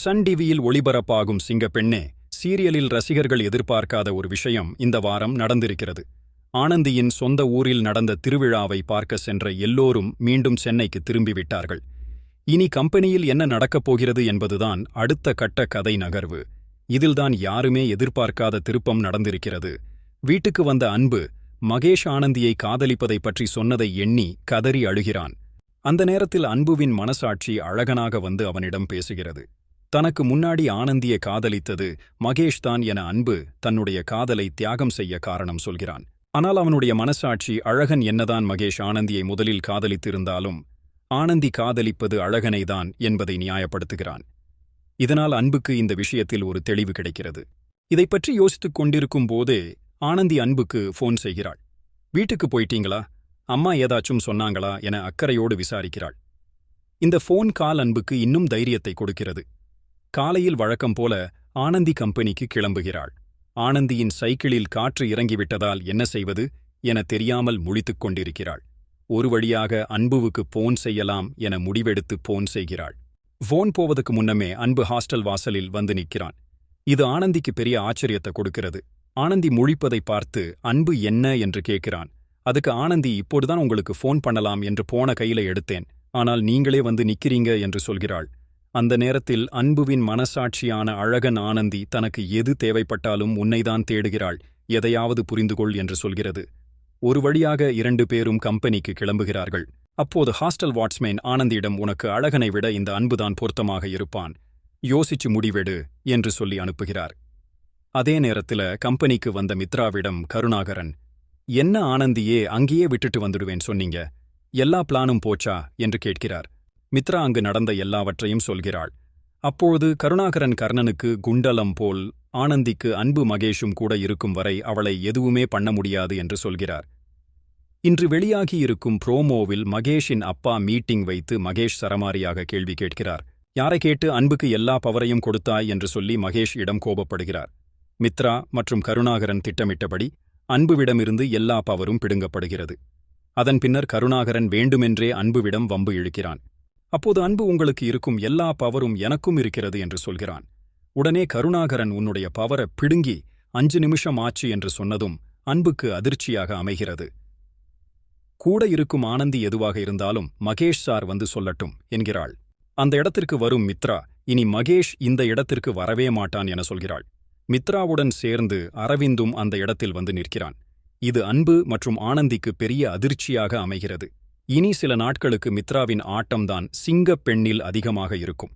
Sun டிவியில் ஒளிபரப்பாகும் சிங்கப்பெண்ணே சீரியலில் ரசிகர்கள் எதிர்பார்க்காத ஒரு விஷயம் இந்த வாரம் நடந்திருக்கிறது. ஆனந்தியின் சொந்த ஊரில் நடந்த திருவிழாவை பார்க்க சென்ற எல்லோரும் மீண்டும் சென்னைக்கு திரும்பிவிட்டார்கள். இனி கம்பெனியில் என்ன நடக்கப் போகிறது என்பதுதான் அடுத்த கட்ட கதை நகர்வு. இதில்தான் யாருமே எதிர்பார்க்காத திருப்பம் நடந்திருக்கிறது. வீட்டுக்கு வந்த அன்பு மகேஷ் ஆனந்தியை காதலிப்பதைப் பற்றி சொன்னதை எண்ணி கதறி அழுகிறான். அந்த நேரத்தில் அன்புவின் மனசாட்சி அழகனாக வந்து அவனிடம் பேசுகிறது. தனக்கு முன்னாடி ஆனந்தியை காதலித்தது மகேஷ் தான் என அன்பு தன்னுடைய காதலை தியாகம் செய்ய காரணம் சொல்கிறான். ஆனால் அவனுடைய மனசாட்சி அழகன் என்னதான் மகேஷ் ஆனந்தியை முதலில் காதலித்திருந்தாலும் ஆனந்தி காதலிப்பது அழகனைதான் என்பதை நியாயப்படுத்துகிறான். இதனால் அன்புக்கு இந்த விஷயத்தில் ஒரு தெளிவு கிடைக்கிறது. இதை பற்றி யோசித்துக் கொண்டிருக்கும் போதே ஆனந்தி அன்புக்கு ஃபோன் செய்கிறாள். வீட்டுக்கு போயிட்டீங்களா? அம்மா ஏதாச்சும் சொன்னாங்களா? என அக்கறையோடு விசாரிக்கிறாள். இந்த ஃபோன் கால் அன்புக்கு இன்னும் தைரியத்தை கொடுக்கிறது. காலையில் வழக்கம் போல ஆனந்தி கம்பெனிக்கு கிளம்புகிறாள். ஆனந்தியின் சைக்கிளில் காற்று இறங்கிவிட்டதால் என்ன செய்வது என தெரியாமல் முழித்துக் கொண்டிருக்கிறாள். ஒரு வழியாக அன்புவுக்கு போன் செய்யலாம் என முடிவெடுத்து போன் செய்கிறாள். ஃபோன் போவதற்கு முன்னமே அன்பு ஹாஸ்டல் வாசலில் வந்து நிற்கிறான். இது ஆனந்திக்கு பெரிய ஆச்சரியத்தை கொடுக்கிறது. ஆனந்தி முழிப்பதை பார்த்து அன்பு என்ன என்று கேட்கிறான். அதுக்கு ஆனந்தி இப்போதுதான் உங்களுக்கு ஃபோன் பண்ணலாம் என்று போன கையில எடுத்தேன். ஆனால் நீங்களே வந்து நிக்கிறீங்க என்று சொல்கிறாள். அந்த நேரத்தில் அன்புவின் மனசாட்சியான அழகன் ஆனந்தி தனக்கு எது தேவைப்பட்டாலும் உன்னைதான் தேடுகிறாள். எதையாவது புரிந்துகொள் என்று சொல்கிறது. ஒரு வழியாக இரண்டு பேரும் கம்பெனிக்கு கிளம்புகிறார்கள். அப்போது ஹாஸ்டல் வாட்ச்மேன் ஆனந்தியிடம் உனக்கு அழகனை விட இந்த அன்புதான் பொருத்தமாக இருப்பான். யோசிச்சு முடிவெடு என்று சொல்லி அனுப்புகிறார். அதே நேரத்துல கம்பெனிக்கு வந்த மித்ராவிடம் கருணாகரன் என்ன ஆனந்தியே அங்கேயே விட்டுட்டு வந்துடுவேன் சொன்னீங்க. எல்லா பிளானும் போச்சா? என்று கேட்கிறார். மித்ரா அங்கு நடந்த எல்லாவற்றையும் சொல்கிறாள். அப்போது கருணாகரன் கர்ணனுக்கு குண்டலம் போல் ஆனந்திக்கு அன்பு மகேஷும் கூட இருக்கும் வரை அவளை எதுவுமே பண்ண முடியாது என்று சொல்கிறார். இன்று வெளியாகியிருக்கும் புரோமோவில் மகேஷின் அப்பா மீட்டிங் வைத்து மகேஷ் சரமாரியாக கேள்வி கேட்கிறார். யாரை கேட்டு அன்புக்கு எல்லா பவரையும் கொடுத்தாய் என்று சொல்லி மகேஷ் இடம் கோபப்படுகிறார். மித்ரா மற்றும் கருணாகரன் திட்டமிட்டபடி அன்புவிடமிருந்து எல்லா பவரும் பிடுங்கப்படுகிறது. அதன் பின்னர் கருணாகரன் வேண்டுமென்றே அன்புவிடம் வம்பு இழுக்கிறான். அப்போது அன்பு உங்களுக்கு இருக்கும் எல்லா பவரும் எனக்கும் இருக்கிறது என்று சொல்கிறான். உடனே கருணாகரன் உன்னுடைய பவரை பிடுங்கி அஞ்சு நிமிஷம் ஆச்சு என்று சொன்னதும் அன்புக்கு அதிர்ச்சியாக அமைகிறது. கூட இருக்கும் ஆனந்தி எதுவாக இருந்தாலும் மகேஷ் சார் வந்து சொல்லட்டும் என்கிறாள். அந்த இடத்திற்கு வரும் மித்ரா இனி மகேஷ் இந்த இடத்திற்கு வரவே மாட்டான் என சொல்கிறாள். மித்ராவுடன் சேர்ந்து அரவிந்தும் அந்த இடத்தில் வந்து நிற்கிறான். இது அன்பு மற்றும் ஆனந்திக்கு பெரிய அதிர்ச்சியாக அமைகிறது. இனி சில நாட்களுக்கு மித்ராவின் ஆட்டம்தான் சிங்கப் பெண்ணில் அதிகமாக இருக்கும்.